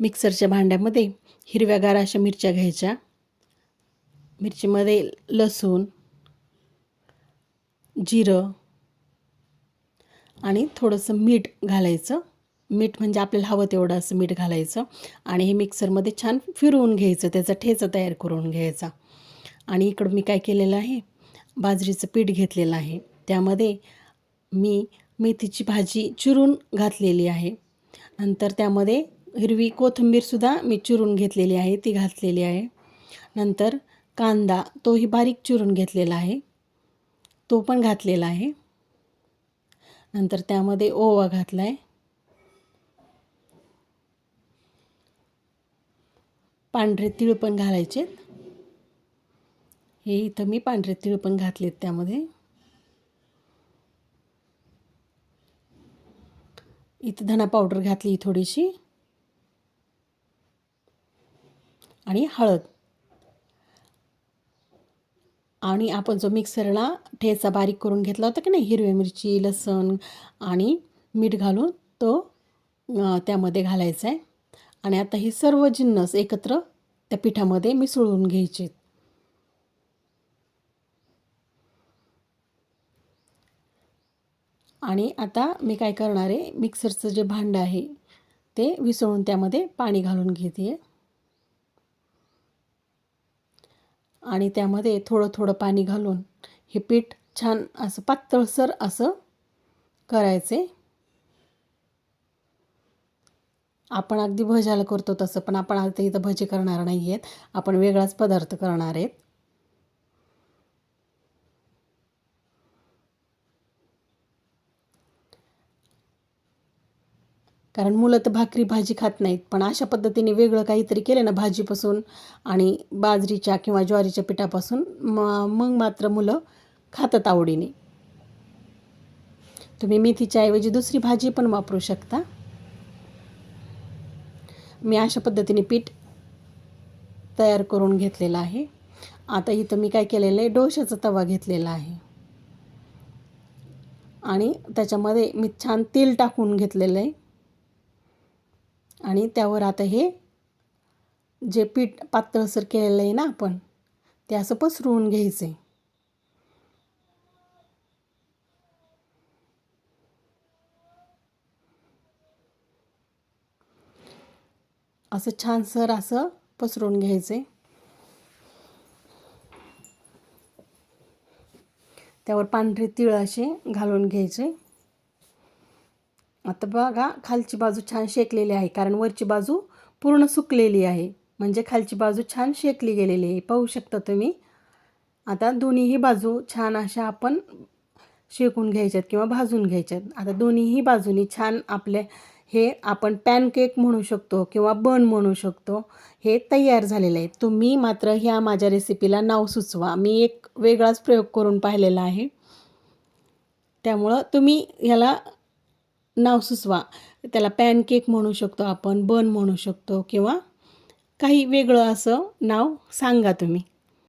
मिक्सरच्या भांड्यामध्ये हिरव्यागार अशा मिरच्या घ्यायच्या. मिरचीमध्ये लसूण जिरं आणि थोडंसं मीठ घालायचं. मीठ म्हणजे आपल्याला हवं तेवढं असं मीठ घालायचं आणि हे मिक्सरमध्ये छान फिरवून घ्यायचं त्याचा ठेचा तयार करून घ्यायचा. आणि इकडं मी काय केलेलं आहे बाजरीचं पीठ घेतलेलं आहे. त्यामध्ये मी मेथीची भाजी चिरून घातलेली आहे. नंतर त्यामध्ये हिरवी कोथिंबीरसुद्धा मी चिरून घेतलेली आहे ती घातलेली आहे. नंतर कांदा तोही बारीक चिरून घेतलेला आहे. तो पण घातलेला आहे. नंतर त्यामध्ये ओवा घातला आहे पांढरे तीळ पण घालायचे हे इथं मी पांढरे तीळ पण घातलेत त्यामध्ये. इथं धना पावडर घातली थोडीशी. आणि हळद. आणि आपण जो मिक्सरला ठेचा बारीक करून घेतला होता की नाही हिरवी मिरची लसण आणि मीठ घालून तो त्यामध्ये घालायचा आहे. आणि आता हे सर्व जिन्नस एकत्र त्या पिठामध्ये मिसळून घ्यायचे आणि आता मी काय करणार आहे मिक्सरचं जे भांडं आहे ते विसळून त्यामध्ये पाणी घालून घेते आहे. आणि त्यामध्ये थोडं थोडं पाणी घालून हे पीठ छान असं पातळसर असं करायचे. आपण अगदी भज्याला करतो तसं पण आपण आता इथं भजी करणार नाही आहेत आपण वेगळाच पदार्थ करणार आहेत. कारण मुलं तर भाकरी भाजी खात नाहीत. पण अशा पद्धतीने वेगळं काहीतरी केलं ना भाजीपासून आणि बाजरीच्या किंवा ज्वारीच्या पिठापासून म मग मात्र मुलं खातात आवडीने. तुम्ही मेथीच्या ऐवजी दुसरी भाजी पण वापरू शकता. मी अशा पद्धतीने पीठ तयार करून घेतलेलं आहे. आता इथं मी काय केलेलं आहे डोशाचा तवा घेतलेला आहे. आणि त्याच्यामध्ये मी छान तेल टाकून घेतलेलं आहे. आणि त्यावर आता हे जे पीठ पातळसर केलेलं आहे ना आपण ते असं पसरवून घ्यायचं आहे असं छानसर असं पसरवून घ्यायचे त्यावर पांढरे तिळ असे घालून घ्यायचे. आता बघा खालची बाजू छान शेकलेली आहे कारण वरची बाजू पूर्ण सुकलेली आहे. म्हणजे खालची बाजू छान शेकली गेलेली आहे पाहू शकता तुम्ही. आता दोन्हीही बाजू छान अशा आपण शेकून घ्यायच्यात किंवा भाजून घ्यायच्यात. आता दोन्हीही बाजूनी छान आपले हे आपण पॅनकेक म्हणू शकतो किंवा बन म्हणू शकतो हे तयार झालेलं आहे तुम्ही मात्र ह्या माझ्या रेसिपीला नाव सुचवा. मी एक वेगळाच प्रयोग करून पाहिलेला आहे. त्यामुळं तुम्ही ह्याला नाव सुचवा. त्याला पॅनकेक म्हणू शकतो आपण बन म्हणू शकतो किंवा काही वेगळं असं नाव सांगा तुम्ही.